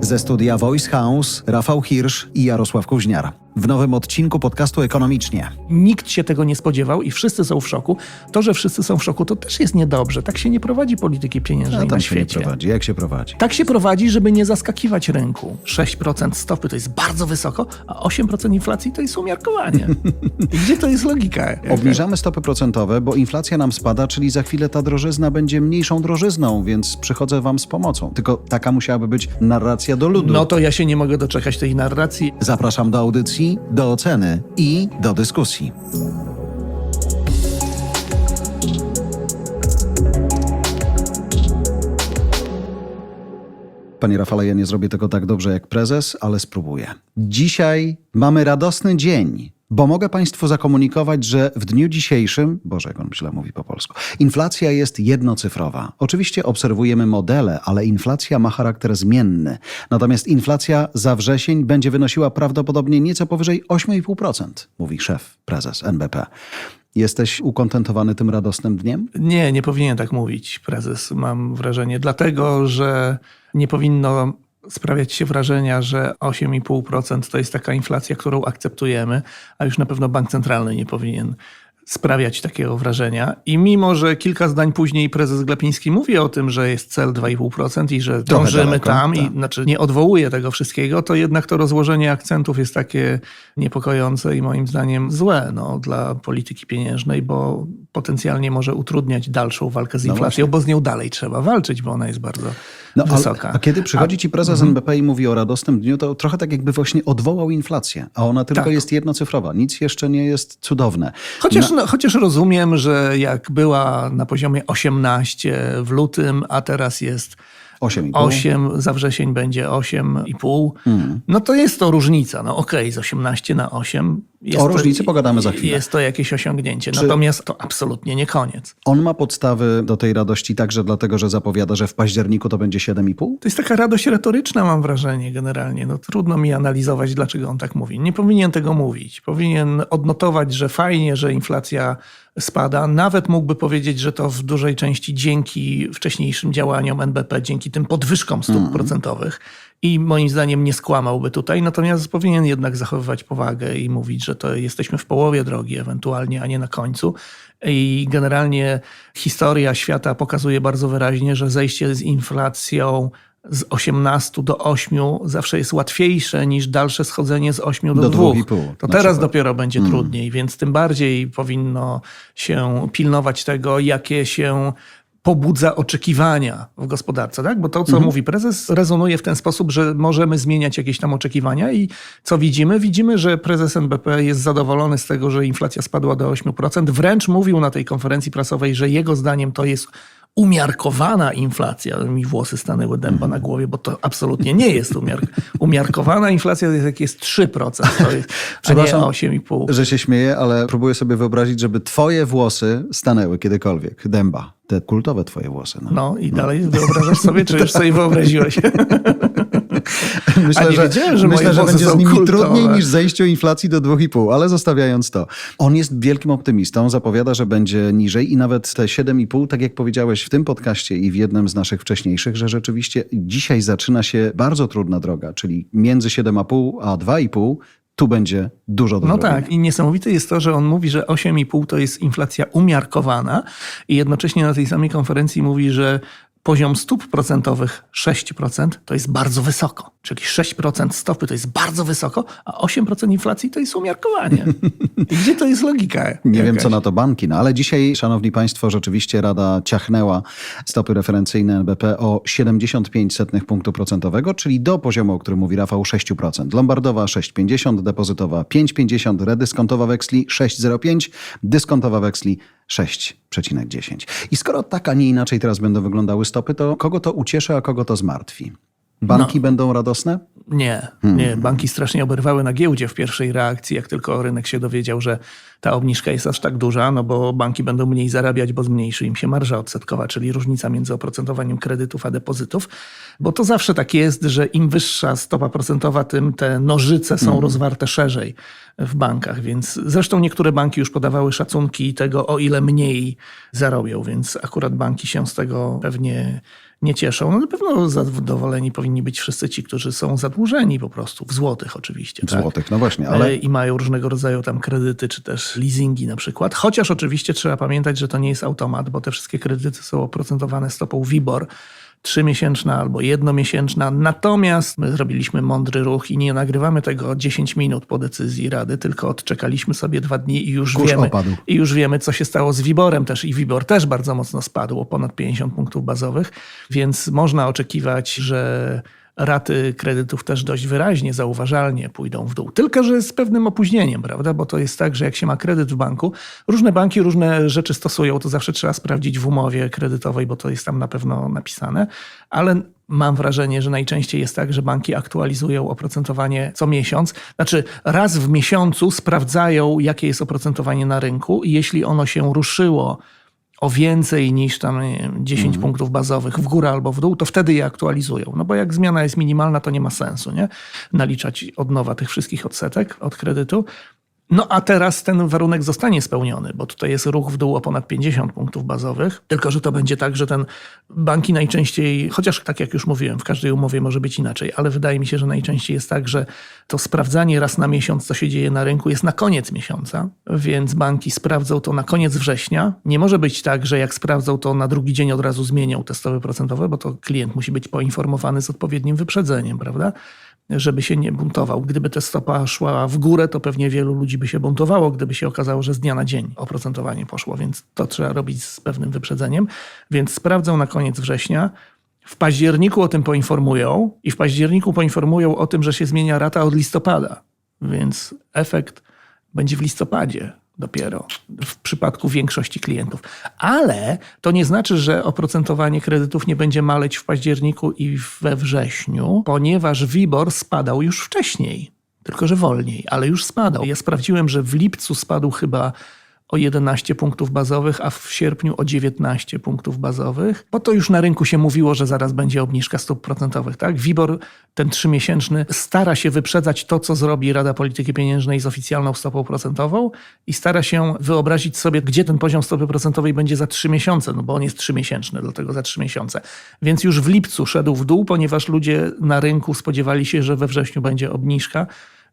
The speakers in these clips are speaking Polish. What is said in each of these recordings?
Ze studia Voice House Rafał Hirsch i Jarosław Kuźniar. W nowym odcinku podcastu Ekonomicznie. Nikt się tego nie spodziewał i wszyscy są w szoku. To, że wszyscy są w szoku, to też jest niedobrze. Tak się nie prowadzi polityki pieniężnej A na tam się nie świecie. prowadzi. Jak się prowadzi? Tak się prowadzi, żeby nie zaskakiwać rynku. 6% stopy to jest bardzo wysoko, a 8% inflacji to jest umiarkowanie. Gdzie to jest logika? Obniżamy stopy procentowe, bo inflacja nam spada, czyli za chwilę ta drożyzna będzie mniejszą drożyzną, więc przychodzę wam z pomocą. Tylko taka musiałaby być narracja do ludu. No to ja się nie mogę doczekać tej narracji. Zapraszam do audycji, do oceny i do dyskusji. Panie Rafale, ja nie zrobię tego tak dobrze jak prezes, ale spróbuję. Dzisiaj mamy radosny dzień, bo mogę Państwu zakomunikować, że w dniu dzisiejszym, Boże, jak on źle mówi po polsku, inflacja jest jednocyfrowa. Oczywiście obserwujemy modele, ale inflacja ma charakter zmienny. Natomiast inflacja za wrzesień będzie wynosiła prawdopodobnie nieco powyżej 8,5%, mówi szef, prezes NBP. Jesteś ukontentowany tym radosnym dniem? Nie, nie powinien tak mówić prezes, mam wrażenie. Dlatego, że nie powinno sprawiać się wrażenia, że 8,5% to jest taka inflacja, którą akceptujemy, a już na pewno bank centralny nie powinien sprawiać takiego wrażenia. I mimo, że kilka zdań później prezes Glapiński mówi o tym, że jest cel 2,5% i że dążymy tam, tak. i znaczy nie odwołuje tego wszystkiego, to jednak to rozłożenie akcentów jest takie niepokojące i moim zdaniem złe no, dla polityki pieniężnej, bo potencjalnie może utrudniać dalszą walkę z No inflacją, bo z nią dalej trzeba walczyć, bo ona jest bardzo No, wysoka. A kiedy przychodzi ci prezes Mhm. NBP i mówi o radosnym dniu, to trochę tak jakby właśnie odwołał inflację, a ona tylko Tak. jest jednocyfrowa. Nic jeszcze nie jest cudowne. Chociaż, no, chociaż rozumiem, że jak była na poziomie 18 w lutym, a teraz jest 8,5. 8, za wrzesień będzie 8,5, Hmm. no to jest to różnica. No okej, z 18 na 8 jest O to, różnicy pogadamy za chwilę. Jest to jakieś osiągnięcie. Czy- Natomiast to absolutnie nie koniec. On ma podstawy do tej radości także dlatego, że zapowiada, że w październiku to będzie 7,5? To jest taka radość retoryczna, mam wrażenie, generalnie. No, trudno mi analizować, dlaczego on tak mówi. Nie powinien tego mówić. Powinien odnotować, że fajnie, że inflacja spada. Nawet mógłby powiedzieć, że to w dużej części dzięki wcześniejszym działaniom NBP, dzięki tym podwyżkom stóp procentowych. I moim zdaniem nie skłamałby tutaj. Natomiast powinien jednak zachowywać powagę i mówić, że to jesteśmy w połowie drogi ewentualnie, a nie na końcu. I generalnie historia świata pokazuje bardzo wyraźnie, że zejście z inflacją z 18 do 8 zawsze jest łatwiejsze niż dalsze schodzenie z 8 do, Do 2. 2,5 To teraz przykład. dopiero będzie trudniej, więc tym bardziej powinno się pilnować tego, jakie się pobudza oczekiwania w gospodarce, tak? Bo to, co mówi prezes, rezonuje w ten sposób, że możemy zmieniać jakieś tam oczekiwania i co widzimy? Widzimy, że prezes NBP jest zadowolony z tego, że inflacja spadła do 8%. Wręcz mówił na tej konferencji prasowej, że jego zdaniem to jest umiarkowana inflacja. Mi włosy stanęły dęba na głowie, bo to absolutnie nie jest umiar umiarkowana inflacja, to jest jak jest 3%, to jest, Przepraszam, 8,5%. Że się śmieję, ale próbuję sobie wyobrazić, żeby twoje włosy stanęły kiedykolwiek. Dęba. Te kultowe twoje włosy. No. No i dalej wyobrażasz sobie, czy już sobie wyobraziłeś? Myślę, A nie że, wiedziałem, że myślę, że będzie z nimi kultowe. trudniej niż zejściu inflacji do 2,5, ale zostawiając to. On jest wielkim optymistą, zapowiada, że będzie niżej i nawet te 7,5, tak jak powiedziałeś w tym podcaście i w jednym z naszych wcześniejszych, że rzeczywiście dzisiaj zaczyna się bardzo trudna droga, czyli między 7,5 a 2,5 tu będzie dużo do No tak, i niesamowite jest to, że on mówi, że 8,5 to jest inflacja umiarkowana i jednocześnie na tej samej konferencji mówi, że poziom stóp procentowych 6% to jest bardzo wysoko. Czyli 6% stopy to jest bardzo wysoko, a 8% inflacji to jest umiarkowanie. I gdzie to jest logika? Nie wiem, jakaś? co na to banki, no ale dzisiaj, szanowni państwo, rzeczywiście Rada ciachnęła stopy referencyjne NBP o 75 setnych punktu procentowego, czyli do poziomu, o którym mówi Rafał, 6%. Lombardowa 6,50, depozytowa 5,50, redyskontowa weksli 6,05, dyskontowa weksli 6,10. I skoro tak, a nie inaczej teraz będą wyglądały stopy, to kogo to ucieszy, a kogo to zmartwi? Banki No. będą radosne? Nie, Hmm. nie. Banki strasznie oberwały na giełdzie w pierwszej reakcji, jak tylko rynek się dowiedział, że ta obniżka jest aż tak duża, no bo banki będą mniej zarabiać, bo zmniejszy im się marża odsetkowa, czyli różnica między oprocentowaniem kredytów a depozytów. Bo to zawsze tak jest, że im wyższa stopa procentowa, tym te nożyce są rozwarte szerzej w bankach. Więc zresztą niektóre banki już podawały szacunki tego, o ile mniej zarobią, więc akurat banki się z tego pewnie nie cieszą. No na pewno zadowoleni powinni być wszyscy ci, którzy są zadłużeni po prostu, w złotych oczywiście. W tak? złotych, no właśnie, ale... ale i mają różnego rodzaju tam kredyty, czy też leasingi na przykład. Chociaż oczywiście trzeba pamiętać, że to nie jest automat, bo te wszystkie kredyty są oprocentowane stopą WIBOR, trzymiesięczna albo jednomiesięczna. Natomiast my zrobiliśmy mądry ruch i nie nagrywamy tego 10 minut po decyzji Rady, tylko odczekaliśmy sobie dwa dni i już Kurz wiemy, opadł. i już wiemy, co się stało z WIBORem też. I WIBOR też bardzo mocno spadł, o ponad 50 punktów bazowych, więc można oczekiwać, że raty kredytów też dość wyraźnie, zauważalnie pójdą w dół. Tylko, że z pewnym opóźnieniem, prawda? Bo to jest tak, że jak się ma kredyt w banku, różne banki różne rzeczy stosują, to zawsze trzeba sprawdzić w umowie kredytowej, bo to jest tam na pewno napisane, ale mam wrażenie, że najczęściej jest tak, że banki aktualizują oprocentowanie co miesiąc. Znaczy, raz w miesiącu sprawdzają, jakie jest oprocentowanie na rynku i jeśli ono się ruszyło o więcej niż tam nie wiem, 10 punktów bazowych w górę albo w dół, to wtedy je aktualizują. No bo jak zmiana jest minimalna, to nie ma sensu, nie? Naliczać od nowa tych wszystkich odsetek od kredytu. No a teraz ten warunek zostanie spełniony, bo tutaj jest ruch w dół o ponad 50 punktów bazowych. Tylko, że to będzie tak, że ten banki najczęściej, chociaż tak jak już mówiłem, w każdej umowie może być inaczej, ale wydaje mi się, że najczęściej jest tak, że to sprawdzanie raz na miesiąc, co się dzieje na rynku, jest na koniec miesiąca, więc banki sprawdzą to na koniec września. Nie może być tak, że jak sprawdzą to na drugi dzień od razu zmienią te stopy procentowe, bo to klient musi być poinformowany z odpowiednim wyprzedzeniem, prawda? Żeby się nie buntował. Gdyby ta stopa szła w górę, to pewnie wielu ludzi by się buntowało, gdyby się okazało, że z dnia na dzień oprocentowanie poszło, więc to trzeba robić z pewnym wyprzedzeniem. Więc sprawdzą na koniec września. W październiku o tym poinformują i w październiku poinformują o tym, że się zmienia rata od listopada, więc efekt będzie w listopadzie dopiero w przypadku większości klientów. Ale to nie znaczy, że oprocentowanie kredytów nie będzie maleć w październiku i we wrześniu, ponieważ WIBOR spadał już wcześniej, tylko że wolniej, ale już spadał. Ja sprawdziłem, że w lipcu spadł chyba o 11 punktów bazowych, a w sierpniu o 19 punktów bazowych, bo to już na rynku się mówiło, że zaraz będzie obniżka stóp procentowych. Tak? WIBOR, ten trzymiesięczny, stara się wyprzedzać to, co zrobi Rada Polityki Pieniężnej z oficjalną stopą procentową i stara się wyobrazić sobie, gdzie ten poziom stopy procentowej będzie za trzy miesiące, no bo on jest trzymiesięczny, dlatego za trzy miesiące. Więc już w lipcu szedł w dół, ponieważ ludzie na rynku spodziewali się, że we wrześniu będzie obniżka,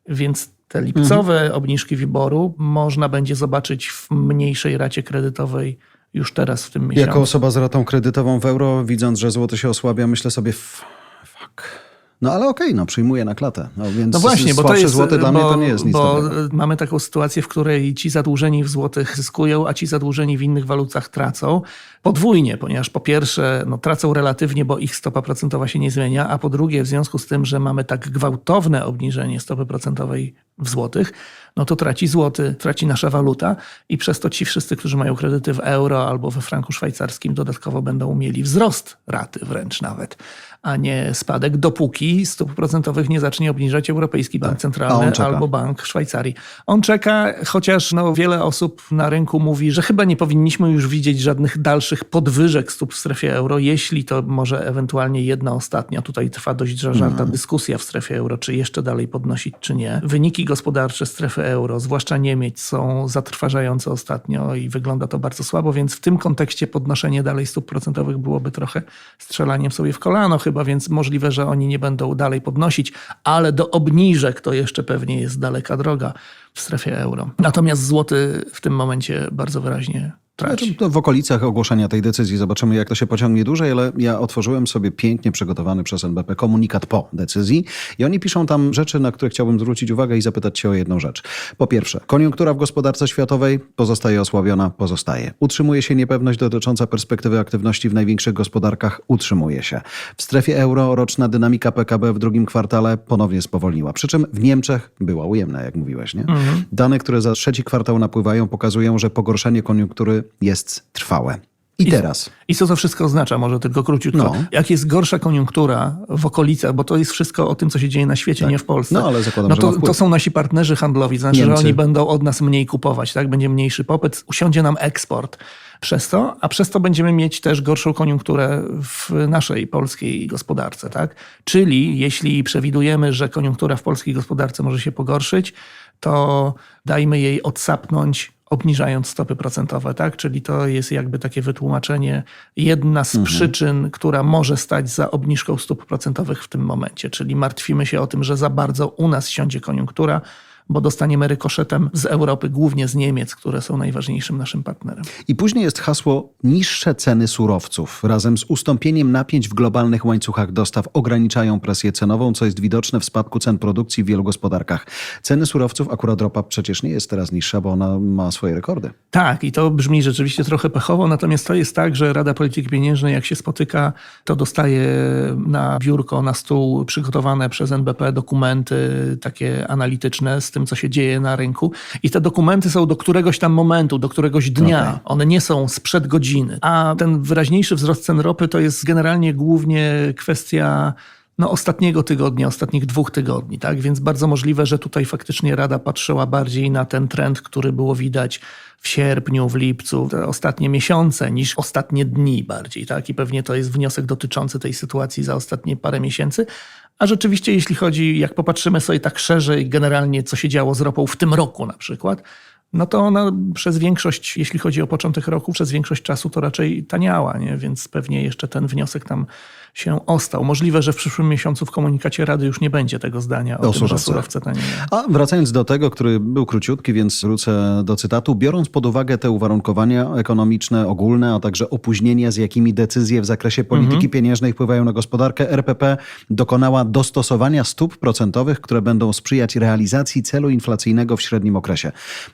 więc te lipcowe obniżki wyboru można będzie zobaczyć w mniejszej racie kredytowej już teraz w tym miesiącu. jako osoba z ratą kredytową w euro, widząc, że złoto się osłabia, myślę sobie, fuck. No ale okej, no przyjmuję na klatę. No, więc No właśnie, bo to jest, złoty dla bo, mnie to nie jest nic bo dobrego. mamy taką sytuację, w której ci zadłużeni w złotych zyskują, a ci zadłużeni w innych walutach tracą. Podwójnie, ponieważ po pierwsze no, tracą relatywnie, bo ich stopa procentowa się nie zmienia, a po drugie w związku z tym, że mamy tak gwałtowne obniżenie stopy procentowej w złotych, no to traci złoty, traci nasza waluta i przez to ci wszyscy, którzy mają kredyty w euro albo we franku szwajcarskim dodatkowo będą mieli wzrost raty wręcz nawet, a nie spadek, dopóki stóp procentowych nie zacznie obniżać Europejski Bank Tak. Centralny albo Bank Szwajcarii. On czeka, chociaż no, wiele osób na rynku mówi, że chyba nie powinniśmy już widzieć żadnych dalszych podwyżek stóp w strefie euro, jeśli to może ewentualnie jedna ostatnia. Tutaj trwa dość żarta Mhm. dyskusja w strefie euro, czy jeszcze dalej podnosić, czy nie. Wyniki gospodarcze strefy euro, zwłaszcza Niemiec, są zatrważające ostatnio i wygląda to bardzo słabo, więc w tym kontekście podnoszenie dalej stóp procentowych byłoby trochę strzelaniem sobie w kolano chyba, więc możliwe, że oni nie będą dalej podnosić, ale do obniżek to jeszcze pewnie jest daleka droga w strefie euro. Natomiast złoty w tym momencie bardzo wyraźnie. Znaczy, to w okolicach ogłoszenia tej decyzji zobaczymy, jak to się pociągnie dłużej, ale ja otworzyłem sobie pięknie przygotowany przez NBP komunikat po decyzji i oni piszą tam rzeczy, na które chciałbym zwrócić uwagę i zapytać cię o jedną rzecz. Po pierwsze, koniunktura w gospodarce światowej pozostaje osłabiona, pozostaje. Utrzymuje się niepewność dotycząca perspektywy aktywności w największych gospodarkach, utrzymuje się. W strefie euro roczna dynamika PKB w drugim kwartale ponownie spowolniła, przy czym w Niemczech była ujemna, jak mówiłeś, nie? Dane, które za trzeci kwartał napływają, pokazują, że pogorszenie koniunktury jest trwałe. I teraz. I co to wszystko oznacza? Może tylko króciutko. No. Jak jest gorsza koniunktura w okolicach, bo to jest wszystko o tym, co się dzieje na świecie, nie w Polsce. No, ale zakładam, no to, to są nasi partnerzy handlowi, znaczy, Niemcy. że oni będą od nas mniej kupować, tak? Będzie mniejszy popyt, usiądzie nam eksport przez to, a przez to będziemy mieć też gorszą koniunkturę w naszej polskiej gospodarce, tak? Czyli jeśli przewidujemy, że koniunktura w polskiej gospodarce może się pogorszyć, to dajmy jej odsapnąć, obniżając stopy procentowe, tak? Czyli to jest jakby takie wytłumaczenie, jedna z przyczyn, która może stać za obniżką stóp procentowych w tym momencie. Czyli martwimy się o tym, że za bardzo u nas siądzie koniunktura, bo dostaniemy rykoszetem z Europy, głównie z Niemiec, które są najważniejszym naszym partnerem. I później jest hasło niższe ceny surowców. Razem z ustąpieniem napięć w globalnych łańcuchach dostaw ograniczają presję cenową, co jest widoczne w spadku cen produkcji w wielu gospodarkach. Ceny surowców, akurat ropa przecież nie jest teraz niższa, bo ona ma swoje rekordy. Tak, i to brzmi rzeczywiście trochę pechowo, natomiast to jest tak, że Rada Polityki Pieniężnej, jak się spotyka, to dostaje na biurko, na stół przygotowane przez NBP dokumenty takie analityczne z tym, co się dzieje na rynku. I te dokumenty są do któregoś tam momentu, do któregoś dnia. Okej. One nie są sprzed godziny. A ten wyraźniejszy wzrost cen ropy to jest generalnie głównie kwestia no, ostatniego tygodnia, ostatnich dwóch tygodni, tak? Więc bardzo możliwe, że tutaj faktycznie Rada patrzyła bardziej na ten trend, który było widać w sierpniu, w lipcu, te ostatnie miesiące, niż ostatnie dni bardziej, tak? I pewnie to jest wniosek dotyczący tej sytuacji za ostatnie parę miesięcy. A rzeczywiście, jeśli chodzi, jak popatrzymy sobie tak szerzej, generalnie, co się działo z ropą w tym roku na przykład, no to ona przez większość, jeśli chodzi o początek roku, przez większość czasu to raczej taniała, nie? więc pewnie jeszcze ten wniosek tam się ostał. Możliwe, że w przyszłym miesiącu w komunikacie Rady już nie będzie tego zdania o, O tym, że surowce tanieją. A wracając do tego, który był króciutki, więc wrócę do cytatu. Biorąc pod uwagę te uwarunkowania ekonomiczne, ogólne, a także opóźnienia, z jakimi decyzje w zakresie polityki Mhm. pieniężnej wpływają na gospodarkę, RPP dokonała dostosowania stóp procentowych, które będą sprzyjać realizacji celu inflacyjnego w średnim okresie.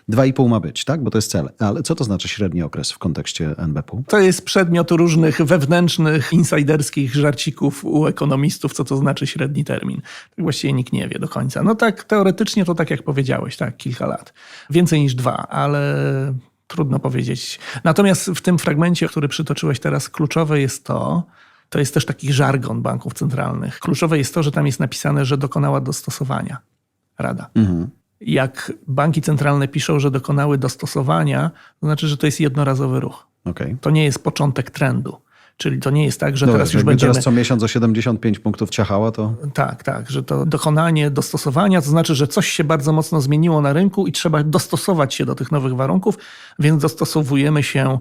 2,5 ma być, tak? Bo to jest cel. Ale co to znaczy średni okres w kontekście NBP-u? To jest przedmiot różnych wewnętrznych, insiderskich żarcików u ekonomistów, co to znaczy średni termin. Tak właściwie nikt nie wie do końca. No tak, teoretycznie to tak jak powiedziałeś, tak, kilka lat. Więcej niż dwa, ale trudno powiedzieć. Natomiast w tym fragmencie, który przytoczyłeś teraz, kluczowe jest to, to jest też taki żargon banków centralnych. Kluczowe jest to, że tam jest napisane, że dokonała dostosowania Rada. Jak banki centralne piszą, że dokonały dostosowania, to znaczy, że to jest jednorazowy ruch. Okej. To nie jest początek trendu. Czyli to nie jest tak, że No teraz już będziemy. teraz co miesiąc o 75 punktów ciachała, to Tak, tak, że to dokonanie dostosowania, to znaczy, że coś się bardzo mocno zmieniło na rynku i trzeba dostosować się do tych nowych warunków, więc dostosowujemy się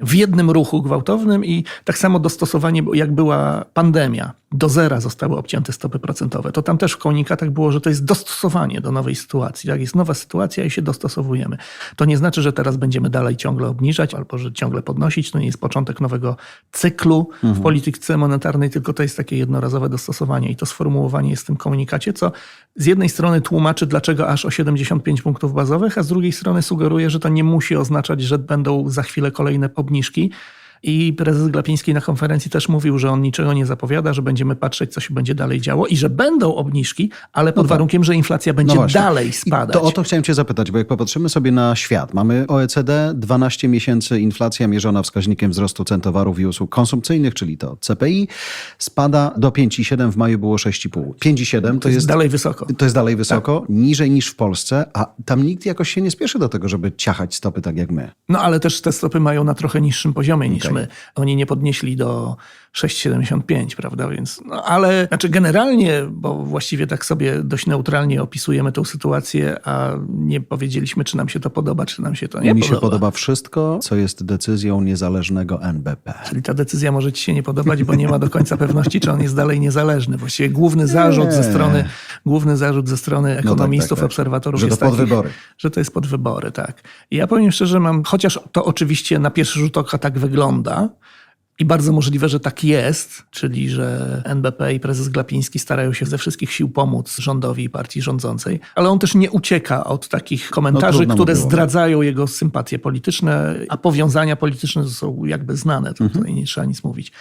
w jednym ruchu gwałtownym i tak samo dostosowanie, jak była pandemia, do zera zostały obcięte stopy procentowe. To tam też w komunikatach było, że to jest dostosowanie do nowej sytuacji. Jak jest nowa sytuacja i się dostosowujemy. To nie znaczy, że teraz będziemy dalej ciągle obniżać albo że ciągle podnosić. To nie jest początek nowego cyklu w polityce monetarnej, tylko to jest takie jednorazowe dostosowanie. I to sformułowanie jest w tym komunikacie, co z jednej strony tłumaczy, dlaczego aż o 75 punktów bazowych, a z drugiej strony sugeruje, że to nie musi oznaczać, że będą za chwilę kolejne obniżki. I prezes Glapiński na konferencji też mówił, że on niczego nie zapowiada, że będziemy patrzeć, co się będzie dalej działo i że będą obniżki, ale pod tak. warunkiem, że inflacja będzie No dalej I spadać. To o to chciałem cię zapytać, bo jak popatrzymy sobie na świat, mamy OECD, 12 miesięcy inflacja mierzona wskaźnikiem wzrostu cen towarów i usług konsumpcyjnych, czyli to CPI, spada do 5,7, w maju było 6,5. 5,7 to jest jest... dalej wysoko. To jest dalej wysoko, niżej niż w Polsce, a tam nikt jakoś się nie spieszy do tego, żeby ciachać stopy tak jak my. No ale też te stopy mają na trochę niższym poziomie niż Oni nie podnieśli do 6,75, prawda? Więc, no ale znaczy generalnie, bo właściwie tak sobie dość neutralnie opisujemy tę sytuację, a nie powiedzieliśmy, czy nam się to podoba, czy nam się to nie mi podoba. się podoba wszystko, co jest decyzją niezależnego NBP. Czyli ta decyzja może ci się nie podobać, bo nie ma do końca pewności, czy on jest dalej niezależny. Właściwie główny zarzut ze strony, główny zarzut ze strony ekonomistów, tak, tak. obserwatorów Że to jest pod taki, wybory. że to jest pod wybory, tak. I ja powiem szczerze, mam, chociaż to oczywiście na pierwszy rzut oka tak wygląda, i bardzo możliwe, że tak jest, czyli że NBP i prezes Glapiński starają się ze wszystkich sił pomóc rządowi i partii rządzącej, ale on też nie ucieka od takich komentarzy, mu które było. zdradzają jego sympatie polityczne, a powiązania polityczne są jakby znane, to Mhm. tutaj nie trzeba nic mówić.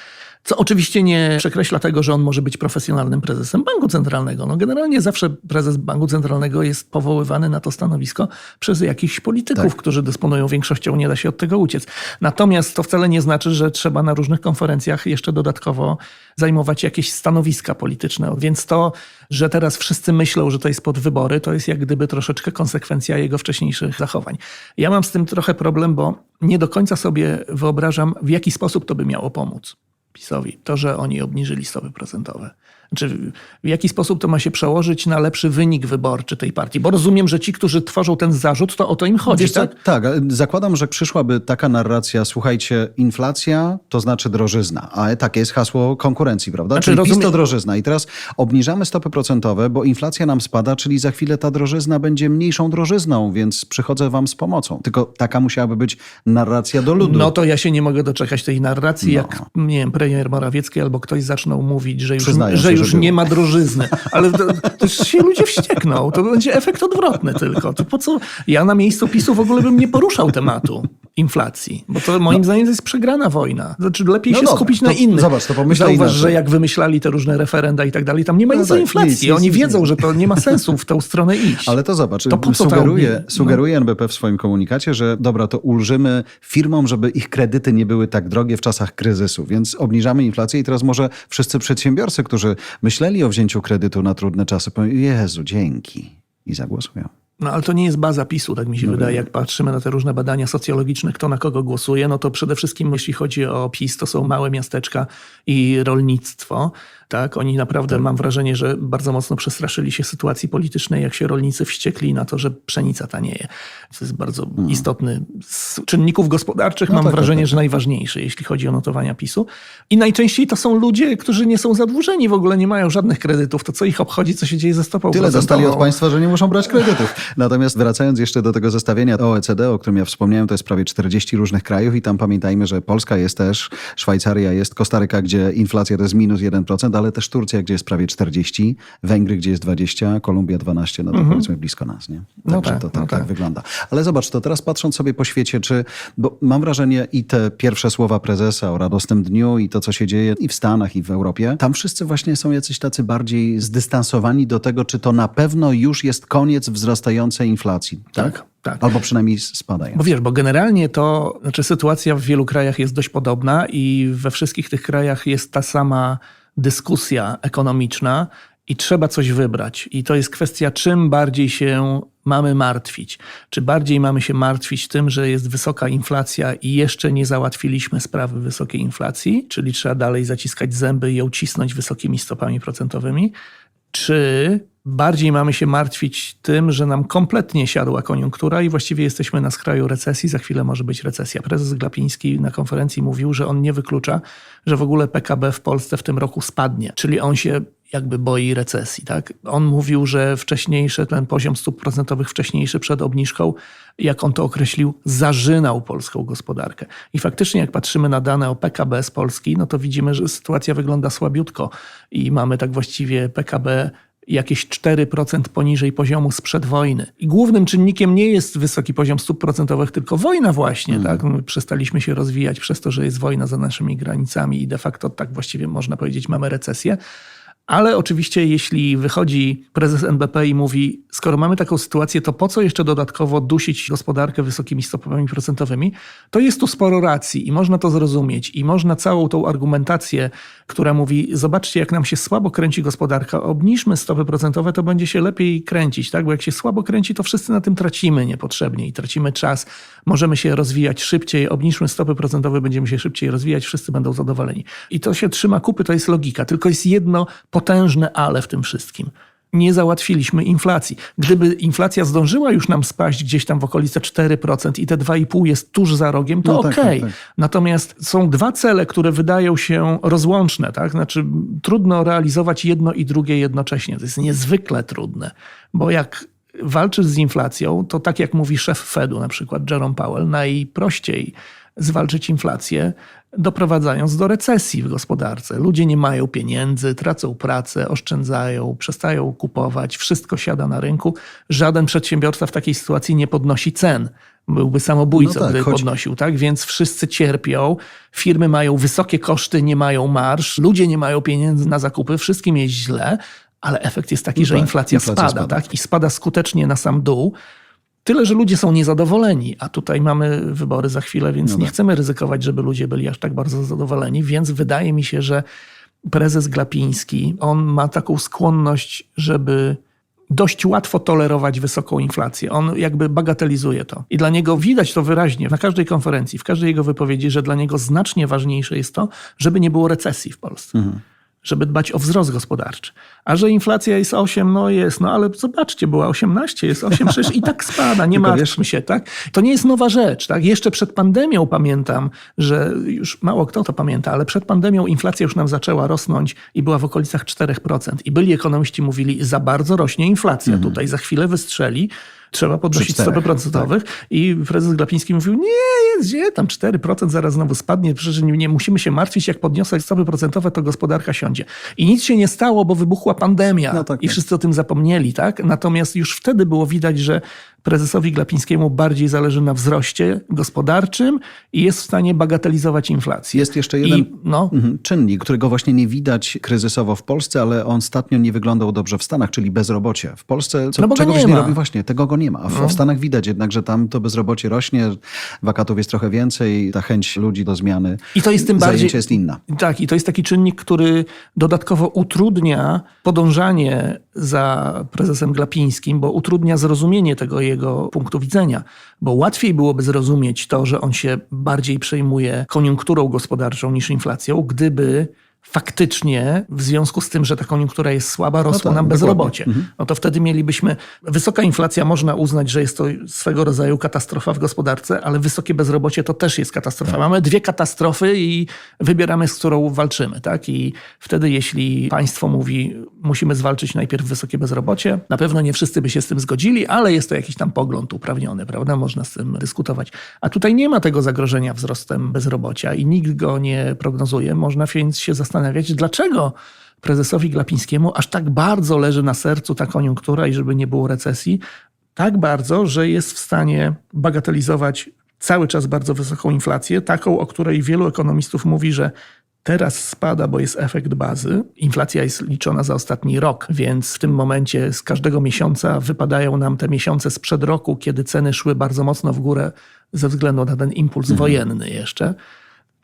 Co oczywiście nie przekreśla tego, że on może być profesjonalnym prezesem banku centralnego. No generalnie zawsze prezes banku centralnego jest powoływany na to stanowisko przez jakichś polityków, Tak. którzy dysponują większością, nie da się od tego uciec. Natomiast to wcale nie znaczy, że trzeba na różnych konferencjach jeszcze dodatkowo zajmować jakieś stanowiska polityczne. Więc to, że teraz wszyscy myślą, że to jest pod wybory, to jest jak gdyby troszeczkę konsekwencja jego wcześniejszych zachowań. Ja mam z tym trochę problem, bo nie do końca sobie wyobrażam, w jaki sposób to by miało pomóc PiSowi. To, że oni obniżyli stopy procentowe. Znaczy, w jaki sposób to ma się przełożyć na lepszy wynik wyborczy tej partii? Bo rozumiem, że ci, którzy tworzą ten zarzut, to o to im chodzi, Wiesz tak? tak, zakładam, że przyszłaby taka narracja, słuchajcie, inflacja to znaczy drożyzna, a takie jest hasło konkurencji, prawda? Znaczy, czyli PiS rozumiem- to drożyzna i teraz obniżamy stopy procentowe, bo inflacja nam spada, czyli za chwilę ta drożyzna będzie mniejszą drożyzną, więc przychodzę wam z pomocą. Tylko taka musiałaby być narracja do ludu. No to ja się nie mogę doczekać tej narracji, No. jak nie wiem, premier Morawiecki albo ktoś zaczną mówić, że już, że się, już nie ma drożyzny. Ale to, to już się ludzie wściekną. To będzie efekt odwrotny tylko. To po co? Ja na miejscu PiSu w ogóle bym nie poruszał tematu inflacji, bo to moim zdaniem to jest przegrana wojna. Znaczy lepiej No się dobra, skupić to na innych. zobacz, to pomyślę Zauważ, inaczej. że jak wymyślali te różne referenda i tak dalej, tam nie ma No nic o tak, inflacji. nic, Oni nic, wiedzą, nic. że to nie ma sensu w tę stronę iść. Ale to zobacz, To po co sugeruje, no. sugeruje NBP w swoim komunikacie, że dobra, to ulżymy firmom, żeby ich kredyty nie były tak drogie w czasach kryzysu, więc obniżamy inflację i teraz może wszyscy przedsiębiorcy, którzy myśleli o wzięciu kredytu na trudne czasy, powiedzą, Jezu, dzięki i zagłosują. No ale to nie jest baza PiSu, tak mi się wydaje. Jak patrzymy na te różne badania socjologiczne, kto na kogo głosuje, no to przede wszystkim jeśli chodzi o PiS, to są małe miasteczka i rolnictwo. Tak, oni naprawdę, mam wrażenie, że bardzo mocno przestraszyli się sytuacji politycznej, jak się rolnicy wściekli na to, że pszenica tanieje. To jest bardzo istotny z czynników gospodarczych, mam tak, wrażenie, tak, tak. że najważniejszy, jeśli chodzi o notowania PiSu. I najczęściej to są ludzie, którzy nie są zadłużeni, w ogóle nie mają żadnych kredytów. To co ich obchodzi, co się dzieje ze stopą Tyle dostali od państwa, że nie muszą brać kredytów. Natomiast wracając jeszcze do tego zestawienia OECD, o którym ja wspomniałem, to jest prawie 40 różnych krajów i tam pamiętajmy, że Polska jest też, Szwajcaria jest, Kostaryka, gdzie inflacja to jest minus 1%, ale też Turcja, gdzie jest prawie 40, Węgry, gdzie jest 20, Kolumbia 12, no to powiedzmy blisko nas, nie? No Także tak, to tak, no tak tak. wygląda. Ale zobacz, to teraz patrząc sobie po świecie, czy, bo mam wrażenie i te pierwsze słowa prezesa o radosnym dniu i to, co się dzieje i w Stanach, i w Europie, tam wszyscy właśnie są jacyś tacy bardziej zdystansowani do tego, czy to na pewno już jest koniec wzrastającej inflacji. Tak, tak. Albo przynajmniej spadającej. Bo wiesz, bo generalnie to, znaczy sytuacja w wielu krajach jest dość podobna i we wszystkich tych krajach jest ta sama dyskusja ekonomiczna i trzeba coś wybrać. I to jest kwestia, czym bardziej się mamy martwić. Czy bardziej mamy się martwić tym, że jest wysoka inflacja i jeszcze nie załatwiliśmy sprawy wysokiej inflacji, czyli trzeba dalej zaciskać zęby i ją cisnąć wysokimi stopami procentowymi, czy bardziej mamy się martwić tym, że nam kompletnie siadła koniunktura i właściwie jesteśmy na skraju recesji, za chwilę może być recesja. Prezes Glapiński na konferencji mówił, że on nie wyklucza, że w ogóle PKB w Polsce w tym roku spadnie, czyli on się jakby boi recesji. Tak? On mówił, że wcześniejszy, ten poziom stóp procentowych wcześniejszy przed obniżką, jak on to określił, zażynał polską gospodarkę. I faktycznie jak patrzymy na dane o PKB z Polski, no to widzimy, że sytuacja wygląda słabiutko i mamy tak właściwie PKB jakieś 4% poniżej poziomu sprzed wojny. I głównym czynnikiem nie jest wysoki poziom stóp procentowych, tylko wojna właśnie. Tak? My przestaliśmy się rozwijać przez to, że jest wojna za naszymi granicami i de facto tak właściwie można powiedzieć mamy recesję. Ale oczywiście, jeśli wychodzi prezes NBP i mówi, skoro mamy taką sytuację, to po co jeszcze dodatkowo dusić gospodarkę wysokimi stopami procentowymi, to jest tu sporo racji i można to zrozumieć. I można całą tą argumentację, która mówi, zobaczcie, jak nam się słabo kręci gospodarka, obniżmy stopy procentowe, to będzie się lepiej kręcić. Tak? Bo jak się słabo kręci, to wszyscy na tym tracimy niepotrzebnie i tracimy czas. Możemy się rozwijać szybciej, obniżmy stopy procentowe, będziemy się szybciej rozwijać, wszyscy będą zadowoleni. I to się trzyma kupy, to jest logika. Tylko jest jedno potężne ale w tym wszystkim. Nie załatwiliśmy inflacji. Gdyby inflacja zdążyła już nam spaść gdzieś tam w okolice 4% i te 2,5 jest tuż za rogiem, to No tak, okej. tak, tak. Natomiast są dwa cele, które wydają się rozłączne. Tak? Znaczy, trudno realizować jedno i drugie jednocześnie. To jest niezwykle trudne, bo jak walczysz z inflacją, to tak jak mówi szef Fedu, na przykład Jerome Powell, najprościej zwalczyć inflację, doprowadzając do recesji w gospodarce. Ludzie nie mają pieniędzy, tracą pracę, oszczędzają, przestają kupować, wszystko siada na rynku. Żaden przedsiębiorca w takiej sytuacji nie podnosi cen, byłby samobójcą, No tak, gdyby choć- podnosił, tak? Więc wszyscy cierpią, firmy mają wysokie koszty, nie mają marsz, ludzie nie mają pieniędzy na zakupy, wszystkim jest źle, ale efekt jest taki, No że tak, inflacja, inflacja spada, spada. tak? I spada skutecznie na sam dół. Tyle, że ludzie są niezadowoleni, a tutaj mamy wybory za chwilę, więc No nie tak. chcemy ryzykować, żeby ludzie byli aż tak bardzo zadowoleni, więc wydaje mi się, że prezes Glapiński, on ma taką skłonność, żeby dość łatwo tolerować wysoką inflację. On jakby bagatelizuje to. I dla niego widać to wyraźnie na każdej konferencji, w każdej jego wypowiedzi, że dla niego znacznie ważniejsze jest to, żeby nie było recesji w Polsce. Żeby dbać o wzrost gospodarczy. A że inflacja jest 8, no jest, no ale zobaczcie, była 18, jest 8, przecież i tak spada, nie martwmy się, tak? To nie jest nowa rzecz, tak? Jeszcze przed pandemią pamiętam, że już mało kto to pamięta, ale przed pandemią inflacja już nam zaczęła rosnąć i była w okolicach 4%. I byli ekonomiści mówili, za bardzo rośnie inflacja tutaj, za chwilę wystrzeli, trzeba podnosić stopy procentowych. I prezes Glapiński mówił, nie, jest gdzie, tam 4% zaraz znowu spadnie, przecież nie, musimy się martwić, jak podniosę stopy procentowe, to gospodarka siądzie. I nic się nie stało, bo wybuchła pandemia No tak, i tak. wszyscy o tym zapomnieli, tak? Natomiast już wtedy było widać, że prezesowi Glapińskiemu bardziej zależy na wzroście gospodarczym i jest w stanie bagatelizować inflację. Jest jeszcze jeden I, no, mhm, czynnik, którego właśnie nie widać kryzysowo w Polsce, ale on ostatnio nie wyglądał dobrze w Stanach, czyli bezrobocie. W Polsce co, No bo go czegoś nie nie, robi właśnie, tego go nie ma. A w, w Stanach widać jednak, że tam to bezrobocie rośnie, wakatów jest trochę więcej, ta chęć ludzi do zmiany I to jest tym bardziej. jest inna. Tak, i to jest taki czynnik, który dodatkowo utrudnia podążanie za prezesem Glapińskim, bo utrudnia zrozumienie tego jego punktu widzenia. Bo łatwiej byłoby zrozumieć to, że on się bardziej przejmuje koniunkturą gospodarczą niż inflacją, gdyby faktycznie w związku z tym, że ta koniunktura jest słaba, rosło tak, nam bezrobocie. No to wtedy mielibyśmy wysoka inflacja, można uznać, że jest to swego rodzaju katastrofa w gospodarce, ale wysokie bezrobocie to też jest katastrofa. Mamy dwie katastrofy i wybieramy, z którą walczymy. Tak? I wtedy, jeśli państwo mówi, musimy zwalczyć najpierw wysokie bezrobocie, na pewno nie wszyscy by się z tym zgodzili, ale jest to jakiś tam pogląd uprawniony, prawda? Można z tym dyskutować. A tutaj nie ma tego zagrożenia wzrostem bezrobocia i nikt go nie prognozuje. Można więc się zastanawiać, dlaczego prezesowi Glapińskiemu aż tak bardzo leży na sercu ta koniunktura i żeby nie było recesji, tak bardzo, że jest w stanie bagatelizować cały czas bardzo wysoką inflację, taką, o której wielu ekonomistów mówi, że teraz spada, bo jest efekt bazy. Inflacja jest liczona za ostatni rok, więc w tym momencie z każdego miesiąca wypadają nam te miesiące sprzed roku, kiedy ceny szły bardzo mocno w górę ze względu na ten impuls wojenny jeszcze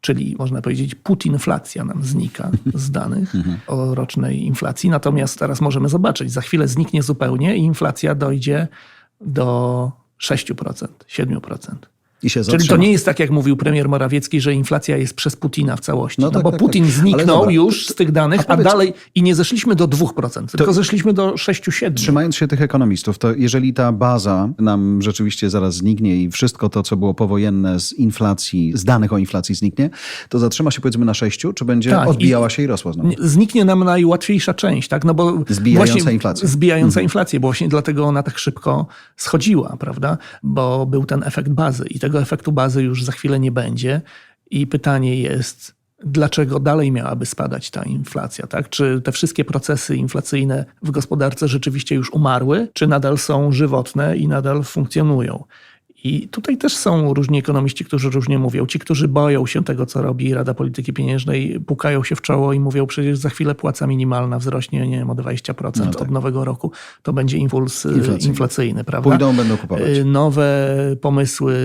czyli można powiedzieć putinflacja nam znika z danych o rocznej inflacji. Natomiast teraz możemy zobaczyć, za chwilę zniknie zupełnie i inflacja dojdzie do 6%, 7%. I się Czyli to nie jest tak, jak mówił premier Morawiecki, że inflacja jest przez Putina w całości. No No, tak, bo tak, Putin tak. Zniknął już z tych danych, a a, powiedz- dalej i nie zeszliśmy do 2%, tylko zeszliśmy do 6-7%. Trzymając się tych ekonomistów, to jeżeli ta baza nam rzeczywiście zaraz zniknie i wszystko to, co było powojenne z inflacji, z danych o inflacji zniknie, to zatrzyma się powiedzmy na sześciu, czy będzie Tak, odbijała się i rosła znowu? Nie- Zniknie nam najłatwiejsza część, tak? No bo Zbijająca właśnie, inflację. Zbijająca inflację, bo właśnie dlatego ona tak szybko schodziła, prawda? Bo był ten efekt bazy i tego efektu bazy już za chwilę nie będzie. I pytanie jest, dlaczego dalej miałaby spadać ta inflacja, tak? Czy te wszystkie procesy inflacyjne w gospodarce rzeczywiście już umarły, czy nadal są żywotne i nadal funkcjonują? I tutaj też są różni ekonomiści, którzy różnie mówią. Ci, którzy boją się tego, co robi Rada Polityki Pieniężnej, pukają się w czoło i mówią, przecież za chwilę płaca minimalna wzrośnie nie wiem, o 20% od nowego roku. To będzie impuls inflacyjny, Inflacyjny. inflacyjny prawda? Pójdą, będą kupować. Y, Nowe pomysły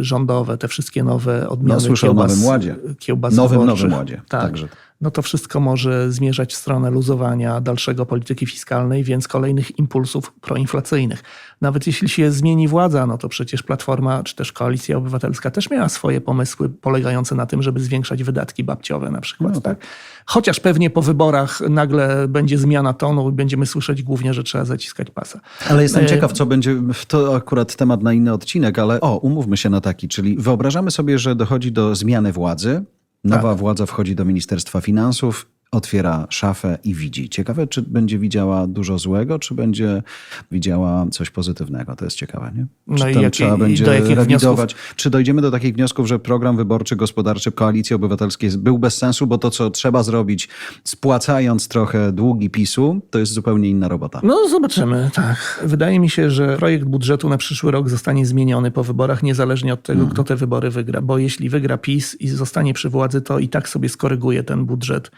rządowe, te wszystkie nowe odmiany No, słyszę o kiełbas, Nowym Ładzie. kiełbas Nowym, wyborczych. nowym ładzie. Tak. Także. No to wszystko może zmierzać w stronę luzowania dalszego polityki fiskalnej, więc kolejnych impulsów proinflacyjnych. Nawet jeśli się zmieni władza, no to przecież Platforma czy też Koalicja Obywatelska też miała swoje pomysły polegające na tym, żeby zwiększać wydatki babciowe na przykład. No tak? Chociaż pewnie po wyborach nagle będzie zmiana tonu i będziemy słyszeć głównie, że trzeba zaciskać pasa. Ale jestem E, ciekaw, co będzie, to akurat temat na inny odcinek, ale o, umówmy się na taki, czyli wyobrażamy sobie, że dochodzi do zmiany władzy, nowa Tak. władza wchodzi do Ministerstwa Finansów, otwiera szafę i widzi. Ciekawe, czy będzie widziała dużo złego, czy będzie widziała coś pozytywnego. To jest ciekawe, nie? No czy i tam trzeba i będzie do rewidować? Czy dojdziemy do takich wniosków, że program wyborczy, gospodarczy Koalicji Obywatelskiej był bez sensu, bo to, co trzeba zrobić, spłacając trochę długi PiSu, to jest zupełnie inna robota. No, zobaczymy, tak. Wydaje mi się, że projekt budżetu na przyszły rok zostanie zmieniony po wyborach, niezależnie od tego, kto te wybory wygra. Bo jeśli wygra PiS i zostanie przy władzy, to i tak sobie skoryguje ten budżet,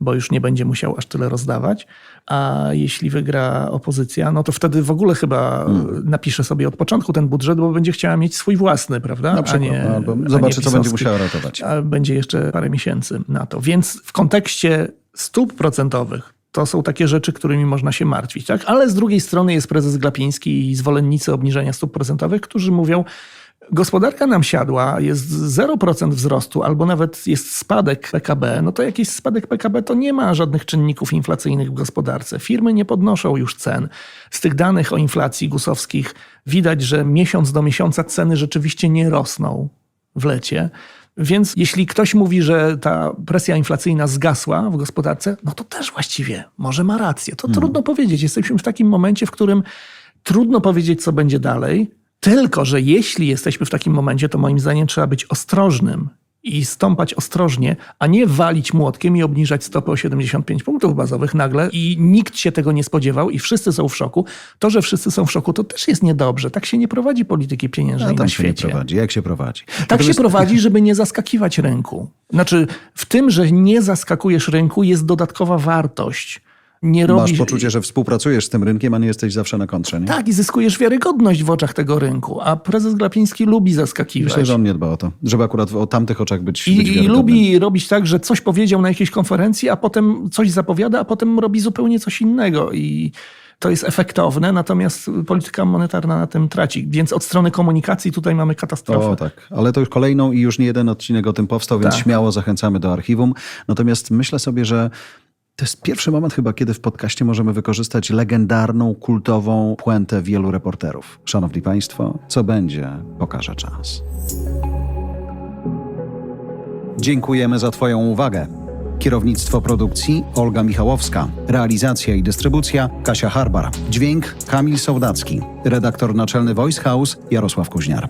bo już nie będzie musiał aż tyle rozdawać. A jeśli wygra opozycja, no to wtedy w ogóle chyba napisze sobie od początku ten budżet, bo będzie chciała mieć swój własny, prawda? Na przykład, a nie, albo zobaczy, co będzie musiała ratować. a będzie jeszcze parę miesięcy na to. Więc w kontekście stóp procentowych to są takie rzeczy, którymi można się martwić. Tak? Ale z drugiej strony jest prezes Glapiński i zwolennicy obniżenia stóp procentowych, którzy mówią, gospodarka nam siadła, jest 0% wzrostu albo nawet jest spadek PKB, no to jakiś spadek PKB to nie ma żadnych czynników inflacyjnych w gospodarce. Firmy nie podnoszą już cen. Z tych danych o inflacji gusowskich widać, że miesiąc do miesiąca ceny rzeczywiście nie rosną w lecie. Więc jeśli ktoś mówi, że ta presja inflacyjna zgasła w gospodarce, no to też właściwie może ma rację. To trudno powiedzieć. Jesteśmy w takim momencie, w którym trudno powiedzieć, co będzie dalej. Tylko, że jeśli jesteśmy w takim momencie, to moim zdaniem trzeba być ostrożnym i stąpać ostrożnie, a nie walić młotkiem i obniżać stopy o 75 punktów bazowych nagle i nikt się tego nie spodziewał i wszyscy są w szoku. To, że wszyscy są w szoku, to też jest niedobrze. Tak się nie prowadzi polityki pieniężnej tam na się nie świecie. prowadzi. Jak się prowadzi? Tak Natomiast- się prowadzi, żeby nie zaskakiwać rynku. Znaczy, w tym, że nie zaskakujesz rynku, jest dodatkowa wartość. Nie Masz poczucie, że współpracujesz z tym rynkiem, a nie jesteś zawsze na kontrze, nie? Tak, i zyskujesz wiarygodność w oczach tego rynku. A prezes Glapiński lubi zaskakiwać. Myślę, że on nie dba o to, żeby akurat o tamtych oczach być, być I, I wiarygodnym. lubi robić tak, że coś powiedział na jakiejś konferencji, a potem coś zapowiada, a potem robi zupełnie coś innego. I to jest efektowne, natomiast polityka monetarna na tym traci. Więc od strony komunikacji tutaj mamy katastrofę. O tak, ale to już kolejną i już nie jeden odcinek o tym powstał, więc Tak. śmiało zachęcamy do archiwum. Natomiast myślę sobie, że to jest pierwszy moment chyba, kiedy w podcaście możemy wykorzystać legendarną, kultową puentę wielu reporterów. Szanowni Państwo, co będzie, pokaże czas. Dziękujemy za Twoją uwagę. Kierownictwo produkcji Olga Michałowska. Realizacja i dystrybucja Kasia Harbar. Dźwięk Kamil Sołdacki. Redaktor naczelny Voice House Jarosław Kuźniar.